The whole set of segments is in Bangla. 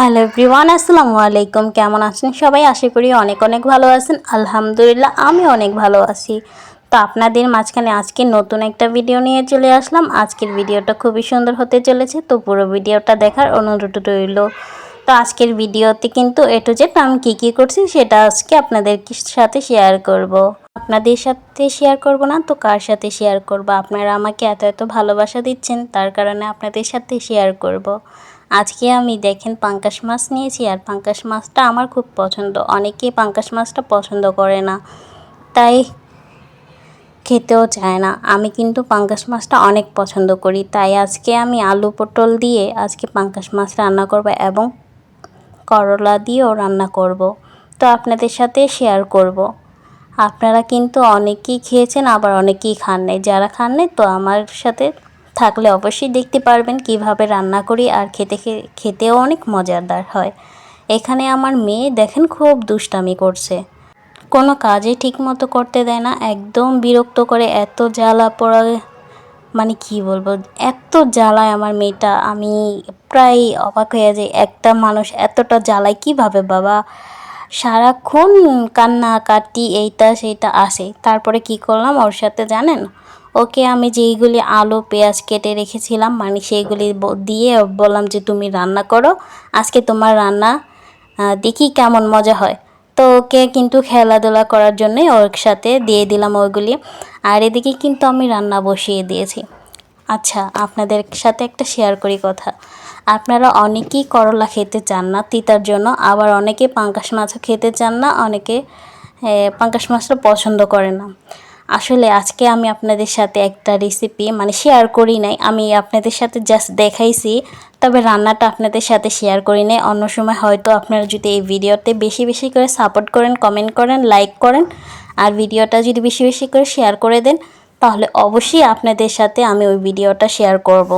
হ্যালো এভরিওয়ান আসসালামু আলাইকুম। কেমন আছেন সবাই? আশা করি অনেক অনেক ভালো আছেন। আলহামদুলিল্লাহ আমি অনেক ভালো আছি। তো আপনাদের মাঝখানে আজকে নতুন একটা ভিডিও নিয়ে চলে আসলাম। আজকের ভিডিওটা খুবই সুন্দর হতে চলেছে, তো পুরো ভিডিওটা দেখার অনুরোধ রইল। তো আজকের ভিডিওতে কিন্তু এটু জেড আমি কী কী করছি সেটা আজকে আপনাদের সাথে শেয়ার করব। আপনাদের সাথে শেয়ার করব না, তো কার সাথে শেয়ার করব? আপনারা আমাকে এত এত ভালোবাসা দিচ্ছেন, তার কারণে আপনাদের সাথে শেয়ার করব। আজকে আমি দেখেন পাঙ্কাশ মাছ নিয়েছি আর পাঙ্কাশ মাছটা আমার খুব পছন্দ। অনেকেই পাঙ্কাশ মাছটা পছন্দ করে না, তাই খেতেও চায় না। আমি কিন্তু পাঙ্কাশ মাছটা অনেক পছন্দ করি, তাই আজকে আমি আলু পটল দিয়ে আজকে পাঙ্কাশ মাছ রান্না করব এবং করলা দিয়েও রান্না করব। তো আপনাদের সাথে শেয়ার করব। আপনারা কিন্তু অনেকেই খেয়েছেন, আবার অনেকেই খান নাই। যারা খান নাই, তো আমার সাথে থাকলে অবশ্যই দেখতে পারবেন কীভাবে রান্না করি আর খেতে খেতেও অনেক মজাদার হয়। এখানে আমার মেয়ে দেখেন খুব দুষ্টামি করছে। কোনো কাজে ঠিক মতো করতে দেয় না, একদম বিরক্ত করে এত জ্বালা পড়া মানে কি বলব, এত জ্বালায় আমার মেয়েটা। আমি প্রায় অবাক হয়ে যাই, একটা মানুষ এতটা জ্বালায় কীভাবে বাবা? সারাক্ষণ কান্না কাটি এইটা সেইটা আসে। তারপরে কি করলাম, ওর সাথে জানেন? ওকে আমি যেইগুলি আলু, পেঁয়াজ কেটে রেখেছিলাম মানে সেইগুলি দিয়ে বললাম যে তুমি রান্না করো। আজকে তোমার রান্না দেখি কেমন মজা হয়। তো ওকে কিন্তু খেলাধুলা করার জন্যই ওর সাথে দিয়ে দিলাম ওইগুলি। আর এদিকে কিন্তু আমি রান্না বসিয়ে দিয়েছি। আচ্ছা আপনাদের সাথে একটা শেয়ার করি কথা। আপনারা অনেকেই করলা খেতে চান না, তিতার জন্য। আবার অনেকে পাঙ্কাশ মাছও খেতে চান না, অনেকে পাঙ্কাশ মাছটা পছন্দ করে না। আসলে আজকে আমি আপনাদের সাথে একটা রেসিপি মানে শেয়ার করি নাই আমি আপনাদের সাথে জাস্ট দেখাইছি, তবে রান্নাটা আপনাদের সাথে শেয়ার করি নাই অন্য সময় হয়তো আপনারা যদি এই ভিডিওতে বেশি বেশি করে সাপোর্ট করেন কমেন্ট করেন লাইক করেন, আর ভিডিওটা যদি বেশি বেশি করে শেয়ার করে দেন, তাহলে অবশ্যই আপনাদের সাথে আমি ওই ভিডিওটা শেয়ার করব।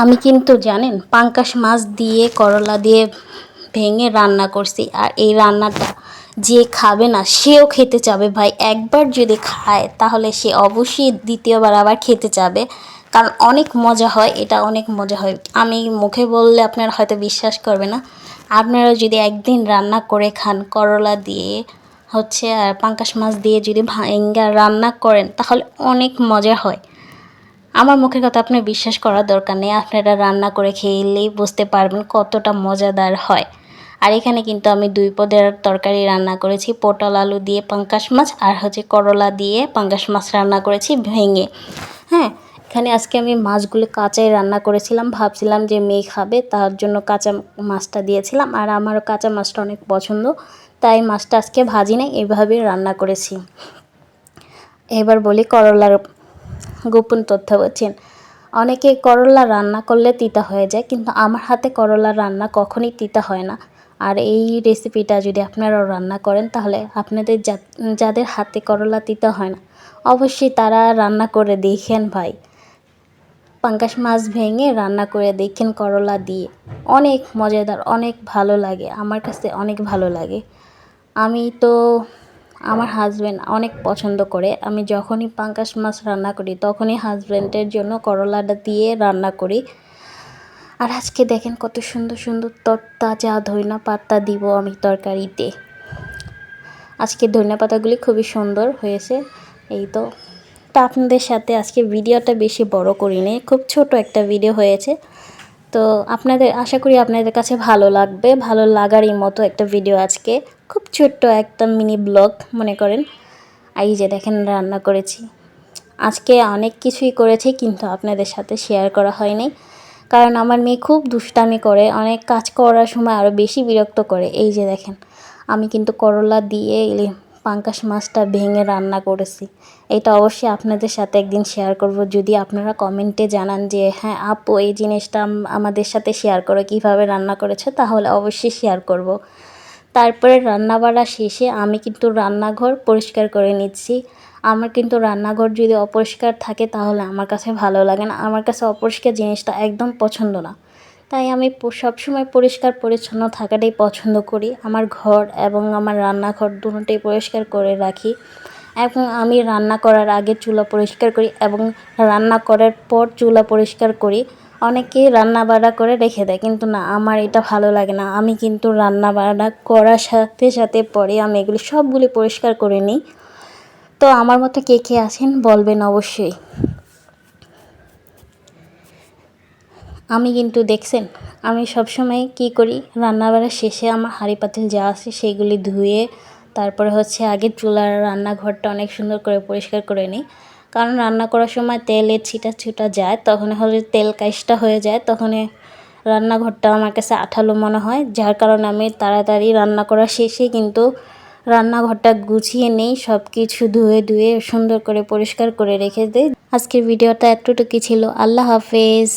আমি কিন্তু জানেন, পাঙ্কাশ মাছ দিয়ে করলা দিয়ে ভেঙে রান্না করছি, আর এই রান্নাটা যে খাবে না, সেও খেতে চাবে। ভাই, একবার যদি খায়, তাহলে সে অবশ্যই দ্বিতীয়বার আবার খেতে চাবে। কারণ অনেক মজা হয়, এটা অনেক মজা হয়। আমি মুখে বললে আপনারা হয়তো বিশ্বাস করবে না। আপনারা যদি একদিন রান্না করে খান করলা দিয়ে, হচ্ছে, আর পাঙ্কাশ মাছ দিয়ে যদি ভাঙ্গা রান্না করেন, তাহলে অনেক মজা হয়। আমার মুখের কথা আপনার বিশ্বাস করার দরকার নেই। আপনারা রান্না করে খেলেই বুঝতে পারবেন কতটা মজাদার হয়। আর এখানে কিন্তু আমি দুই পদের তরকারি রান্না করেছি। পটল, আলু দিয়ে পাঙ্কাশ মাছ আর হচ্ছে করলা দিয়ে পাঙ্কাশ মাছ রান্না করেছি ভেঙে। হ্যাঁ এখানে আজকে আমি মাছগুলো কাঁচাই রান্না করেছিলাম। ভাবছিলাম যে মেয়ে খাবে, তার জন্য কাঁচা মাছটা দিয়েছিলাম আর আমারও কাঁচা মাছটা অনেক পছন্দ, তাই মাছটা আজকে ভাজি নেই এভাবে রান্না করেছি। এবার বলি করলার গোপন তথ্য বলছেন অনেকে করলা রান্না করলে তিতা হয়ে যায়, কিন্তু আমার হাতে করলা রান্না কখনই তিতা হয় না। আর এই রেসিপিটা যদি আপনারাও রান্না করেন, তাহলে আপনাদের যাদের হাতে করলা তিতা হয় না, অবশ্যই তারা রান্না করে দেখেন ভাই। পাঙ্কাশ মাছ ভেঙে রান্না করে দেখেন করলা দিয়ে। অনেক মজাদার, অনেক ভালো লাগে, আমার কাছে অনেক ভালো লাগে। আমি তো, আমার হাজব্যান্ড অনেক পছন্দ করে। আমি যখনই পাঙ্কাশ মাছ রান্না করি, তখনই হাজব্যান্ডের জন্য করলাটা দিয়ে রান্না করি। আর আজকে দেখেন কত সুন্দর সুন্দর তরতাজা ধইনা পাতা দিব আমি তরকারিতে। আজকে ধনিয়া পাতাগুলি খুবই সুন্দর হয়েছে, এই তো। তা আপনাদের সাথে আজকে ভিডিওটা বেশি বড় করিনি, খুব ছোট একটা ভিডিও হয়েছে। তো আপনাদের, আশা করি আপনাদের কাছে ভালো লাগবে, ভালো লাগারই মতো একটা ভিডিও আজকে। খুব ছোট্ট একটা মিনি ব্লগ, মনে করেন। এই যে দেখেন রান্না করেছি। আজকে অনেক কিছুই করেছি, কিন্তু আপনাদের সাথে শেয়ার করা হয়নি। কারণ আমার মেয়ে খুব দুষ্টামি করে, অনেক কাজ করার সময় আরও বেশি বিরক্ত করে। এই যে দেখেন, আমি কিন্তু করলা দিয়ে পাঙ্কাশ মাছটা ভেঙে রান্না করেছি। এটা অবশ্যই আপনাদের সাথে একদিন শেয়ার করব। যদি আপনারা কমেন্টে জানান যে হ্যাঁ আপু, এই জিনিসটা আমাদের সাথে শেয়ার করো কীভাবে রান্না করেছে? তাহলে অবশ্যই শেয়ার করব। তারপরে রান্না বাড়া শেষে আমি কিন্তু রান্নাঘর পরিষ্কার করে নিচ্ছি। আমার কিন্তু রান্নাঘর যদি অপরিষ্কার থাকে তাহলে আমার কাছে ভালো লাগে না। আমার কাছে অপরিষ্কার জিনিসটা একদম পছন্দ না। তাই আমি সবসময় পরিষ্কার পরিচ্ছন্ন থাকাটাই পছন্দ করি। আমার ঘর এবং আমার রান্নাঘর দুটোটাই পরিষ্কার করে রাখি। এবং আমি রান্না করার আগে চুলা পরিষ্কার করি এবং রান্না করার পর চুলা পরিষ্কার করি। অনেকেই রান্না বাড়া করে রেখে দেয়, কিন্তু না, আমার এটা ভালো লাগে না। আমি কিন্তু রান্না বাড়া করার সাথে সাথে পরে আমি এগুলি সবগুলি পরিষ্কার করে নিই। তো আমার মতো কে কে আছেন বলবেন অবশ্যই। আমি কিন্তু দেখছেন, আমি সবসময় কি করি, রান্নাবাড়া শেষে আমার হাঁড়ি পাতিল যা আছে সেগুলি ধুয়ে, তারপরে হচ্ছে আগে চুলার রান্নাঘরটা অনেক সুন্দর করে পরিষ্কার করে নিই। কারণ রান্না করার সময় তেলের ছিটা ছিটা যায় তখন হলে তেল কাইসটা হয়ে যায় তখন রান্নাঘরটা আমার কাছে আঠালো মনে হয়। যার কারণে আমি তাড়াতাড়ি রান্না করা শেষে কিন্তু রান্নাঘরটা গুছিয়ে নেই সব কিছু ধুয়ে ধুয়ে সুন্দর করে পরিষ্কার করে রেখে দেয় আজকের ভিডিওটা এতটুকু ছিল। আল্লাহ হাফেজ।